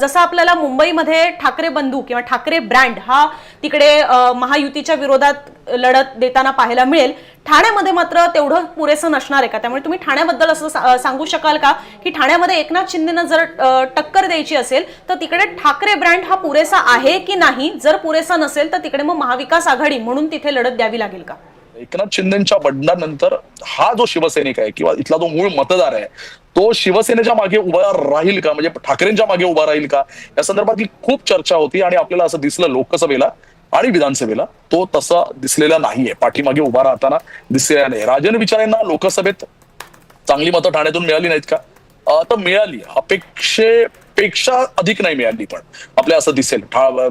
जसं आपल्याला मुंबईमध्ये ठाकरे बंधू किंवा ठाकरे ब्रँड हा तिकडे महायुतीच्या विरोधात लढत देताना पाहायला मिळेल. ठाण्यामध्ये मात्र तेवढं पुरेसं नसणार आहे का? त्यामुळे तुम्ही ठाण्याबद्दल असं सा- सांगू शकाल का? की ठाण्यामध्ये एकनाथ शिंदेनं जर टक्कर द्यायची असेल तर तिकडे ठाकरे ब्रँड हा पुरेसा आहे की नाही? जर पुरेसा नसेल तर तिकडे मग महाविकास आघाडी म्हणून तिथे लढत द्यावी लागेल का? एकनाथ शिंदेच्या बंडानंतर हा जो शिवसैनिक आहे किंवा इथला जो मूळ मतदार आहे तो शिवसेनेच्या मागे उभा राहील का? म्हणजे ठाकरेंच्या मागे उभा राहील का? या संदर्भातली खूप चर्चा होती आणि आपल्याला असं दिसलं लोकसभेला आणि विधानसभेला. तो तसा दिसलेला नाहीये. पाठीमागे उभा राहताना दिसलेला नाही राजन विचारेंना लोकसभेत चांगली मतं ठाण्यातून मिळाली नाहीत का? तर मिळाली. अपेक्षेपेक्षा अधिक नाही मिळाली पण. आपल्या असं दिसेल.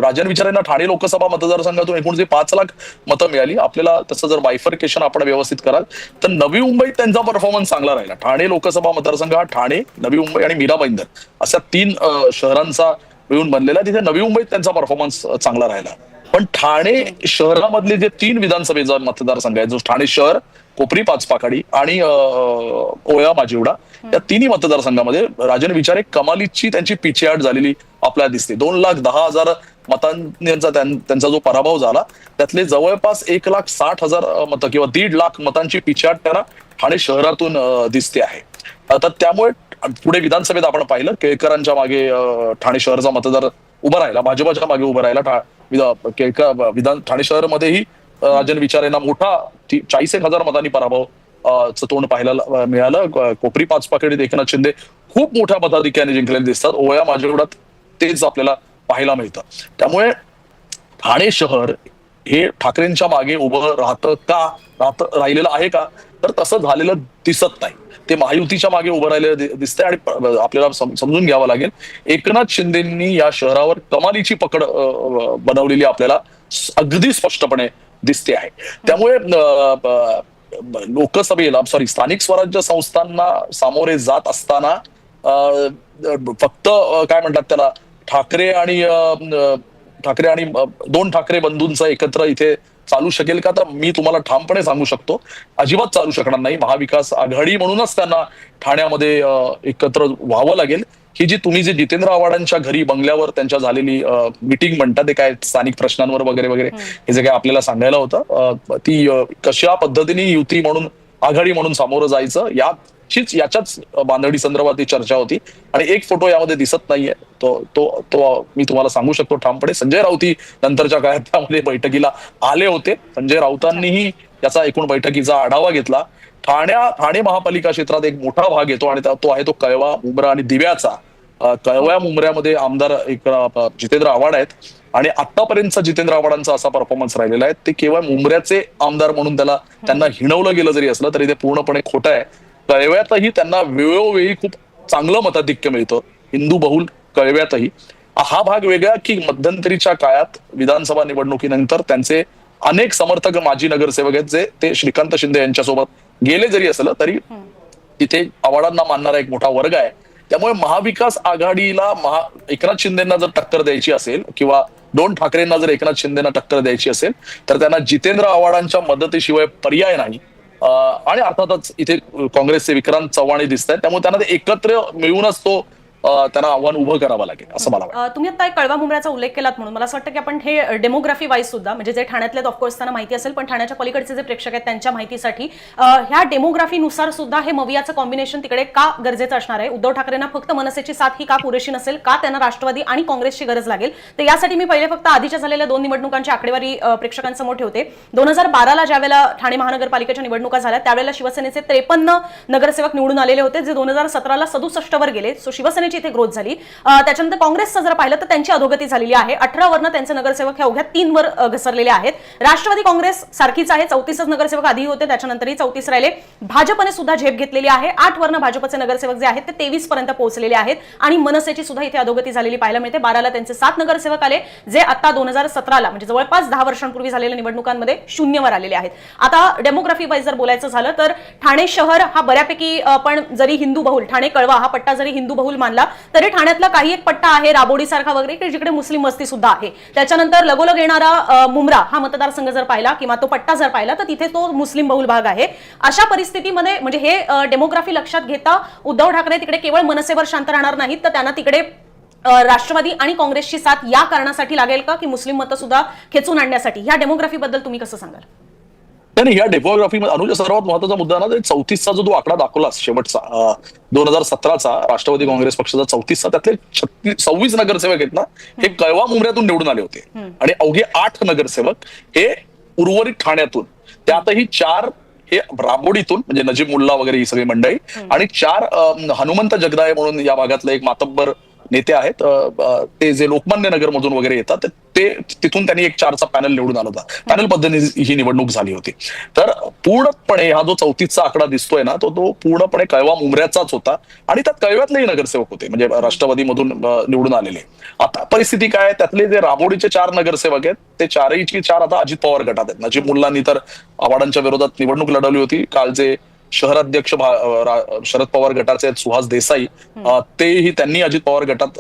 राजन विचारांना ठाणे लोकसभा मतदारसंघातून एकूण जे पाच लाख मतं मिळाली आपल्याला तसं जर बायफर्केशन आपण व्यवस्थित कराल तर नवी मुंबईत त्यांचा परफॉर्मन्स चांगला राहिला. ठाणे लोकसभा मतदारसंघ हा ठाणे नवी मुंबई आणि मीरा भाईंदर अशा तीन शहरांचा मिळून बनलेला तिथे नवी मुंबईत त्यांचा परफॉर्मन्स चांगला राहिला. पण ठाणे शहरामधले जे तीन विधानसभेचा मतदारसंघ आहे जो ठाणे शहर कोपरी पाचपाखाडी आणि ओया माजिवडा या तिन्ही मतदारसंघामध्ये राजन विचारे कमालीची त्यांची पिछेहाट झालेली आपल्याला दिसते. दोन लाख दहा हजार मतांचा त्यांचा जो पराभव झाला त्यातले जवळपास एक लाख साठ हजार मतं किंवा दीड लाख मतांची पिछेहाट त्यांना ठाणे शहरातून दिसते आहे. तर त्यामुळे पुढे विधानसभेत आपण पाहिलं केळकरांच्या मागे ठाणे शहरचा मतदार उभा राहिला भाजपाच्या मागे उभा राहिला केळकर विधान ठाणे शहरमध्येही राजन विचार यांना मोठा चाळीस एक हजार मतांनी पराभव तोंड पाहायला मिळालं. कोपरी पाच पाकडीत एकनाथ शिंदे खूप मोठ्या मताधिक्याने जिंकलेले दिसतात. ओया माझ्याकडे तेच आपल्याला पाहायला मिळतं. त्यामुळे ठाणे शहर हे ठाकरेंच्या मागे उभं राहतं का? राहत राहिलेलं आहे का? तर तसं झालेलं दिसत नाही. ते महायुतीच्या मागे उभं राहिलेलं दिसतंय आणि आपल्याला समजून घ्यावं लागेल. एकनाथ शिंदेंनी या शहरावर कमालीची पकड बनवलेली आपल्याला अगदी स्पष्टपणे दिसते आहे. त्यामुळे लोकसभेला सॉरी स्थानिक स्वराज्य संस्थांना सामोरे जात असताना अ, फक्त काय म्हणतात त्याला ठाकरे आणि ठाकरे आणि दोन ठाकरे बंधूंचा एकत्र इथे चालू शकेल का? तर मी तुम्हाला ठामपणे सांगू शकतो. अजिबात चालू शकणार नाही. महाविकास आघाडी म्हणूनच त्यांना ठाण्यामध्ये एकत्र व्हावं लागेल. ही जी तुम्ही जे जितेंद्र आव्हाडांच्या घरी बंगल्यावर त्यांच्या झालेली मिटिंग म्हणतात ते काय स्थानिक प्रश्नांवर वगैरे वगैरे हे जे काय आपल्याला सांगायला होतं ती कशा पद्धतीने युती म्हणून आघाडी म्हणून सामोरं जायचं याचीच याच्याच बांधणी संदर्भात ती चर्चा होती. आणि एक फोटो यामध्ये दिसत नाहीये. तो तो तो मी तुम्हाला सांगू शकतो ठामपणे. संजय राऊती नंतरच्या काळात त्यामध्ये बैठकीला आले होते. संजय राऊतांनीही याचा एकूण बैठकीचा आढावा घेतला. ठाण्या ठाणे महापालिका क्षेत्रात एक मोठा भाग येतो आणि तो आहे तो कळवा मुंब्रा आणि दिव्याचा. कळव्या मुंबऱ्यामध्ये आमदार एक जितेंद्र आव्हाड आहेत. आणि आतापर्यंतचा जितेंद्र आव्हाडांचा असा परफॉर्मन्स राहिलेला आहे. ते केवळ मुंबऱ्याचे आमदार म्हणून त्याला त्यांना हिणवलं गेलं जरी असलं तरी ते पूर्णपणे खोटं आहे. कळव्यातही त्यांना वेळोवेळी खूप चांगलं मताधिक्य मिळतं. हिंदू बहुल कळव्यातही. हा भाग वेगळा की मध्यंतरीच्या काळात विधानसभा निवडणुकीनंतर त्यांचे अनेक समर्थक माजी नगरसेवक आहेत जे ते श्रीकांत शिंदे यांच्यासोबत गेले जरी असलं तरी तिथे आव्हाडांना मानणारा एक मोठा वर्ग आहे. त्यामुळे महाविकास आघाडीला महा एकनाथ शिंदेना जर टक्कर द्यायची असेल किंवा दोन ठाकरेंना जर एकनाथ शिंदेना टक्कर द्यायची असेल तर त्यांना जितेंद्र आव्हाडांच्या मदतीशिवाय पर्याय नाही. आणि अर्थातच इथे काँग्रेसचे विक्रांत चव्हाण दिसत आहेत त्यामुळे त्यांना ते एकत्र मिळूनच तो त्यांना आव्हान उभं करावं लागेल असं मला वाटतं. तुम्ही आता एक कळवा मुंबऱ्याचा उल्लेख केलात म्हणून. मला असं वाटतं की आपण हे डेमोग्राफी वाईज सुद्धा म्हणजे जे ठाण्यातले ऑफकोर्स त्यांना माहिती असेल पण ठाण्याच्या पलीकडचे जे प्रेक्षक आहेत त्यांच्या माहितीसाठी ह्या डेमोग्राफीनुसार सुद्धा हे मवियाचं कॉम्बिनेशन तिकडे का गरजेचं असणार आहे? उद्धव ठाकरेंना फक्त मनसेची साथ ही का पुरेशी नसेल? का त्यांना राष्ट्रवादी आणि काँग्रेसची गरज लागेल? तर यासाठी मी पहिले फक्त आधीच्या झालेल्या दोन निवडणुकांची आकडेवारी प्रेक्षकांसमोर ठेवते. दोन हजार बाराला ज्यावेळेला ठाणे महानगरपालिकेच्या निवडणुका झाल्या त्यावेळेला शिवसेनेचे त्रेपन्न नगरसेवक निवडून आलेले होते जे दोन हजार सतराला सदुसष्ट वर गेले. सो शिवसेने शिवसेनेची इथे ग्रोथ झाली. त्याच्यानंतर काँग्रेसचं जर पाहिलं तर त्यांची अधोगती झालेली आहे. अठरा वरनं त्यांचे नगरसेवक हे अवघ्या तीन वर घसरलेले आहेत. राष्ट्रवादी काँग्रेस सारखीच आहे. चौतीसच नगरसेवक आधी होते. त्याच्यानंतरही चौतीस राहिले. भाजपने सुद्धा झेप घेतलेली आहे. आठ वरनं भाजपचे नगरसेवक जे आहेत ते तेवीस पर्यंत पोहोचलेले आहेत. आणि मनसेची सुद्धा इथे अधोगती झालेली पाहायला मिळते. बाराला त्यांचे सात नगरसेवक आले जे आता दोन हजार सतराला म्हणजे जवळपास दहा वर्षांपूर्वी झालेल्या निवडणुकांमध्ये शून्यवर आलेले आहेत. आता डेमोग्राफी वाईज जर बोलायचं झालं तर ठाणे शहर हा बऱ्यापैकी पण जरी हिंदू बहुल ठाणे कळवा हा पट्टा जरी हिंदू बहुल मानला तरी ठाण्यातला काही एक पट्टा आहे राबोडी सारखा वगैरे की जिकडे मुस्लिम वस्ती सुद्धा आहे. त्याच्यानंतर लगोलग येणारा मुमरा मुंब्रा हा मतदारसंघ जर पाहिला किंवा तो पट्टा जर पाहिला तर तिथे तो मुस्लिम बहुल भाग आहे. अशा परिस्थितीमध्ये म्हणजे हे डेमोग्राफी लक्षात घेता उद्धव ठाकरे तिकडे केवळ मनसेवर शांत राहणार नाहीत तर त्यांना तिकडे राष्ट्रवादी आणि काँग्रेसची साथ या कारणासाठी लागेल का की मुस्लिम मतं सुद्धा खेचून आणण्यासाठी? ह्या डेमोग्राफी बद्दल तुम्ही कसं सांगाल? नाही ह्या डेमोग्राफीमध्ये अनुजा सर्वात महत्त्वाचा मुद्दा ना चौतीसचा जो तू आकडा दाखवलास शेवटचा दोन हजार सतराचा राष्ट्रवादी काँग्रेस पक्षाचा चौतीसचा त्यातले छत्तीस सव्वीस नगरसेवक आहेत ना हे कळवा मुंबऱ्यातून निवडून आले होते. आणि अवघे आठ नगरसेवक हे उर्वरित ठाण्यातून त्यातही चार हे राबोडीतून म्हणजे नजीब मुल्ला वगैरे ही सगळी मंडळी आणि चार हनुमंत जगदाय म्हणून या भागातले एक मातब्बर नेते आहेत ते जे लोकमान्य नगर मधून वगैरे येतात ते- तिथून त्यांनी एक चारचा पॅनल निवडून आला होता. पॅनल पद्धतीने ही निवडणूक झाली होती. तर पूर्णपणे हा जो चौतीसचा आकडा दिसतोय ना तो तो पूर्णपणे कळवा मुंबऱ्याचाच होता आणि त्यात कळव्यातलेही नगरसेवक होते. म्हणजे राष्ट्रवादीमधून निवडून आलेले. आता परिस्थिती काय त्यातले जे राबोडीचे चार नगरसेवक आहेत ते चारही चार आता अजित पवार गटात आहेत. नजीब मुल्लांनी तर आव्हाडांच्या विरोधात निवडणूक लढवली होती. कालचे शहराध्यक्ष शरद पवार गटाचे आहेत सुहास देसाई. तेही त्यांनी अजित पवार गटात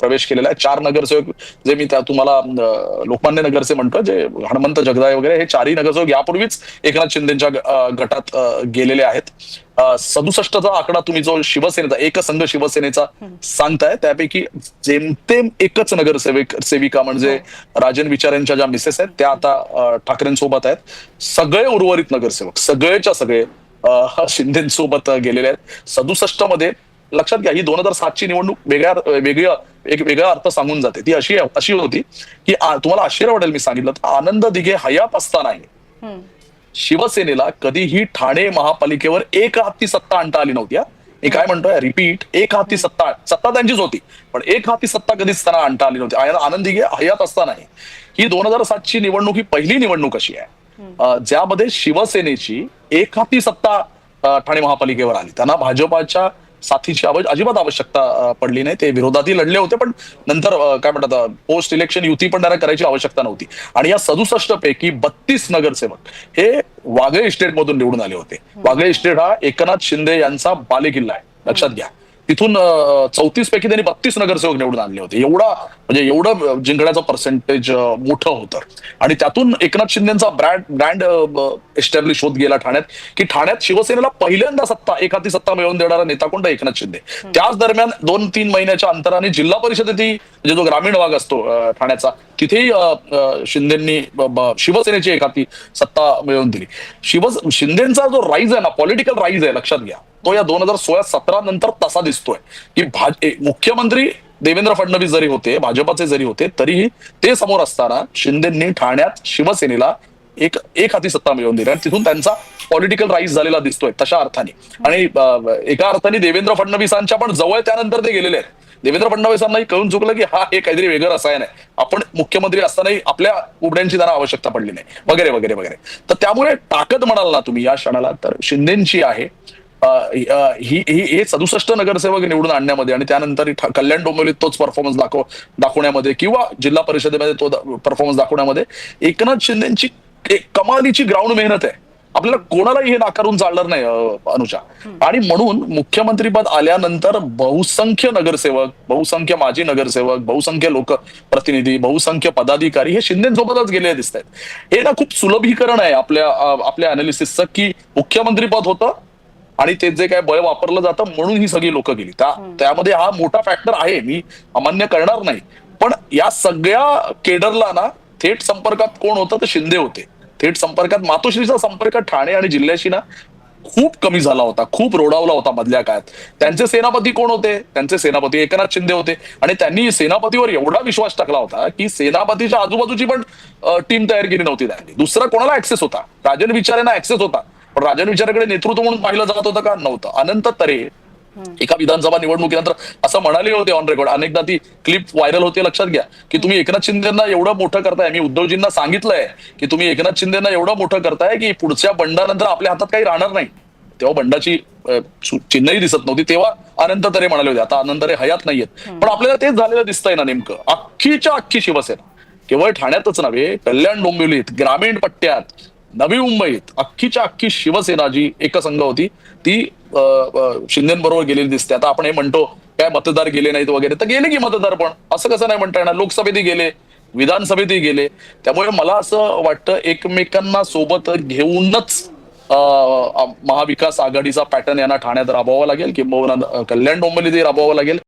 प्रवेश केलेला आहे. चार नगरसेवक जे मी त्या तुम्हाला लोकमान्य नगरचे म्हणतो जे हनुमंत जगदाय वगैरे हे चारही नगरसेवक यापूर्वीच एकनाथ शिंदेच्या गटात गेलेले आहेत. सदुसष्टचा आकडा तुम्ही जो शिवसेनेचा एकसंघ शिवसेनेचा सांगताय त्यापैकी जेमतेम एकच नगरसेवक सेविका म्हणजे राजन विचार यांच्या ज्या मिसेस आहेत त्या आता ठाकरेंसोबत आहेत. सगळे उर्वरित नगरसेवक सगळेच्या सगळे शिंदेसोबत गेलेले आहेत. सदुसष्टमध्ये लक्षात घ्या ही दोन हजार सातची निवडणूक वेगळ्या वेगळ्या एक वेगळा अर्थ सांगून जाते. ती अशी अशी होती की तुम्हाला आश्चर्य वाटेल मी सांगितलं तर आनंद दिघे हयात असतानाही हम्म. शिवसेनेला कधीही ठाणे महापालिकेवर एक हाती सत्ता आणता आली नव्हती. मी काय म्हणतोय रिपीट एक हाती सत्ता सत्ता त्यांचीच होती पण एक हाती सत्ता कधीच त्यांना आणता आली नव्हती. आनंद दिघे हयात असतानाही ही दोन हजार सातची निवडणूक ही पहिली निवडणूक अशी आहे. ज्यामध्ये शिवसेनेची एक हाती सत्ता ठाणे महापालिकेवर आली. त्यांना भाजपाच्या साथीची अजिबात आवश्यकता पडली नाही. ते विरोधातही लढले होते पण नंतर काय म्हणतात पोस्ट इलेक्शन युती पण त्यांना करायची आवश्यकता नव्हती. आणि या सदुसष्ट पैकी बत्तीस नगरसेवक हे वाघळे इस्टेट मधून निवडून आले होते. वाघळे इस्टेट हा एकनाथ शिंदे यांचा बालेकिल्ला आहे. लक्षात घ्या. तिथून चौतीस पैकी त्यांनी बत्तीस नगरसेवक निवडून आणले होते. एवढा म्हणजे एवढं जिंकण्याचं पर्सेंटेज मोठं होतं. आणि त्यातून एकनाथ शिंदेचा ब्रँड ब्रँड एस्टॅब्लिश होत गेला ठाण्यात की ठाण्यात शिवसेनेला पहिल्यांदा सत्ता एखादी सत्ता मिळवून देणारा नेता कोणता एकनाथ शिंदे. त्याच दरम्यान दोन तीन महिन्याच्या अंतराने जिल्हा परिषदेतही म्हणजे जो ग्रामीण भाग असतो ठाण्याचा तिथेही शिंदेंनी शिवसेनेची एखादी सत्ता मिळवून दिली. शिव शिंदेचा जो राईज आहे ना पॉलिटिकल राईज आहे लक्षात घ्या. तो या दोन हजार सोळा सतरा नंतर तसा दिसतोय. की भाज मुख्यमंत्री देवेंद्र फडणवीस जरी होते भाजपाचे जरी होते तरीही ते समोर असताना शिंदेंनी ठाण्यात शिवसेनेला एक एक हाती सत्ता मिळवून दिली. आणि तिथून त्यांचा पॉलिटिकल राईज झालेला दिसतोय तशा अर्थाने. आणि एका अर्थाने देवेंद्र फडणवीसांच्या पण जवळ त्यानंतर ते गेलेले आहेत. देवेंद्र फडणवीसांनाही कळून चुकलं की हा हे काहीतरी वेगळं रसायन आहे. आपण मुख्यमंत्री असतानाही आपल्या उबड्यांची त्यांना आवश्यकता पडली नाही. वगैरे वगैरे वगैरे. तर त्यामुळे ताकद म्हणाल ना तुम्ही या क्षणाला तर शिंदेची आहे. ही ही हे सदुसष्ट नगरसेवक निवडून आणण्यामध्ये आणि त्यानंतर कल्याण डोंबिवलीत तोच परफॉर्मन्स दाखव दाखवण्यामध्ये किंवा जिल्हा परिषदेमध्ये तो परफॉर्मन्स दाखवण्यामध्ये एकनाथ शिंदेची एक कमालीची ग्राउंड मेहनत आहे. आपल्याला कोणालाही हे नाकारून चालणार नाही अनुजा. आणि म्हणून मुख्यमंत्रीपद आल्यानंतर बहुसंख्य नगरसेवक बहुसंख्य माजी नगरसेवक बहुसंख्य लोक प्रतिनिधी बहुसंख्य पदाधिकारी हे शिंदेसोबतच गेले दिसत आहेत हे ना खूप सुलभीकरण आहे आपल्या आपल्या अनालिसिसचं की मुख्यमंत्रीपद होतं आणि ते जे काय बळ वापरलं जातं म्हणून ही सगळी लोक गेली. त्या त्यामध्ये हा मोठा फॅक्टर आहे. मी अमान्य करणार नाही. पण या सगळ्या केडरला ना थेट संपर्कात कोण होतं तर शिंदे होते. थेट संपर्कात मातोश्रीचा संपर्क ठाणे आणि जिल्ह्याशी ना खूप कमी झाला होता. खूप रोडावला होता मधल्या काळात. त्यांचे सेनापती कोण होते? त्यांचे सेनापती एकनाथ शिंदे होते. आणि त्यांनी सेनापतीवर एवढा विश्वास टाकला होता की सेनापतीच्या आजूबाजूची पण टीम तयार केली नव्हती त्यांनी. दुसरा कोणाला ऍक्सेस होता? राजन विचारेंना ऍक्सेस होता. पण राजन विचाराकडे नेतृत्व म्हणून पाहिलं जात होतं का? नव्हतं. अनंत तरे एका विधानसभा निवडणुकीनंतर असं म्हणाले होते ऑन रेकॉर्ड अनेकदा ती क्लिप व्हायरल होते लक्षात घ्या. की तुम्ही एकनाथ शिंदेना एवढं मोठं करताय. मी उद्धवजींना सांगितलंय की तुम्ही एकनाथ शिंदेना एवढं मोठं करताय की पुढच्या बंडानंतर आपल्या हातात काही राहणार नाही. तेव्हा बंडाची चिन्हही दिसत नव्हती. तेव्हा अनंत तरे म्हणाले होते. आता अनंत तरे हयात नाहीयेत. पण आपल्याला तेच झालेलं दिसतंय ना नेमकं. अख्खीच्या अख्खी शिवसेना. केवळ ठाण्यातच नव्हे कल्याण डोंबिवलीत ग्रामीण पट्ट्यात नवी मुंबईत अख्खीच्या अख्खी शिवसेना जी एकसंघ होती. ती शिंदेबरोबर गेलेली दिसते. आता आपण हे म्हणतो काय मतदार गेले नाहीत वगैरे. तर गेले की मतदार पण. असं कसं नाही म्हणता येणार. लोकसभेतही गेले विधानसभेतही गेले. त्यामुळे मला असं वाटतं एकमेकांना सोबत घेऊनच अ, महाविकास आघाडीचा पॅटर्न यांना ठाण्यात राबवावा लागेल. किंबहुना कल्याण डोंबिवलीतही राबवावा लागेल.